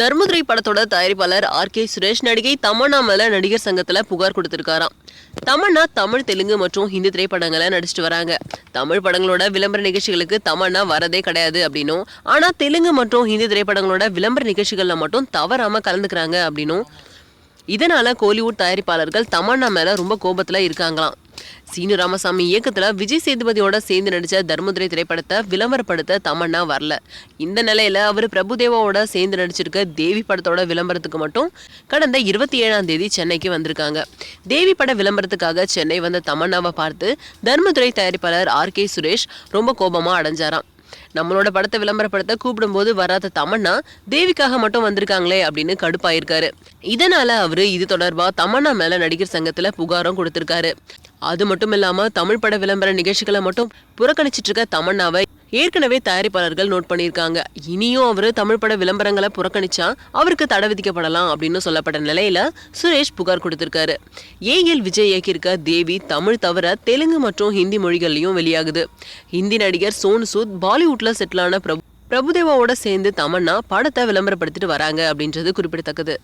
தர்மதுரை படத்தோட தயாரிப்பாளர் R K Suresh நடிகை தமன்னா மேல நடிகர் சங்கத்துல புகார் கொடுத்திருக்காராம். தமன்னா தமிழ் தெலுங்கு மற்றும் ஹிந்தி திரைப்படங்களை நடிச்சிட்டு வராங்க. தமிழ் படங்களோட விளம்பர நிகழ்ச்சிகளுக்கு தமன்னா வரதே கிடையாது அப்படின்னும். ஆனா தெலுங்கு மற்றும் ஹிந்தி திரைப்படங்களோட விளம்பர நிகழ்ச்சிகள்ல மட்டும் தவறாம கலந்துக்கிறாங்க அப்படின்னும். இதனால கோலிவுட் தயாரிப்பாளர்கள் தமன்னா மேல ரொம்ப கோபத்துல இருக்காங்களாம். சீனு ராமசாமி இயக்கத்தில் விஜய் சேதுபதியோட சேர்ந்து நடித்த தர்மதுரை திரைப்படத்தை விளம்பரப்படுத்த தமன்னா வரல. இந்த நிலையில் அவர் பிரபுதேவாவோட சேர்ந்து நடிச்சிருக்க தேவி படத்தோட விளம்பரத்துக்கு மட்டும் கடந்த இருபத்தி ஏழாம் தேதி சென்னைக்கு வந்திருக்காங்க. தேவி பட விளம்பரத்துக்காக சென்னை வந்த தமன்னாவை பார்த்து தர்மதுரை தயாரிப்பாளர் ஆர் கே சுரேஷ் ரொம்ப கோபமாக அடைஞ்சாராம். நம்மளோட படத்தை விளம்பரப்படுத்த கூப்பிடும்போது வராத தமன்னா தேவிக்காக மட்டும் வந்திருக்காங்களே அப்படின்னு கடுப்பாயிருக்காரு. இதனால அவரு இது தொடர்பா தமன்னா மேல நடிகர் சங்கத்துல புகாரும் கொடுத்திருக்காரு. அது மட்டும் இல்லாம தமிழ் பட விளம்பர நிகழ்ச்சிகளை மட்டும் புறக்கணிச்சிட்டு இருக்க தமன்னாவை ஏற்கனவே தயாரிப்பாளர்கள் நோட் பண்ணியிருக்காங்க. இனியும் அவர் தமிழ் பட விளம்பரங்களை புறக்கணிச்சா அவருக்கு தடை விதிக்கப்படலாம் அப்படின்னு சொல்லப்பட்ட நிலையில சுரேஷ் புகார் கொடுத்திருக்காரு. ஏஎல் விஜய் இயக்கியிருக்க தேவி தமிழ் தவிர தெலுங்கு மற்றும் ஹிந்தி மொழிகள்லையும் வெளியாகுது. ஹிந்தி நடிகர் சோனு சூத் பாலிவுட்ல செட்டிலான பிரபு பிரபுதேவாவோட சேர்ந்து தமன்னா படத்தை விளம்பரப்படுத்திட்டு வராங்க அப்படின்றது குறிப்பிடத்தக்கது.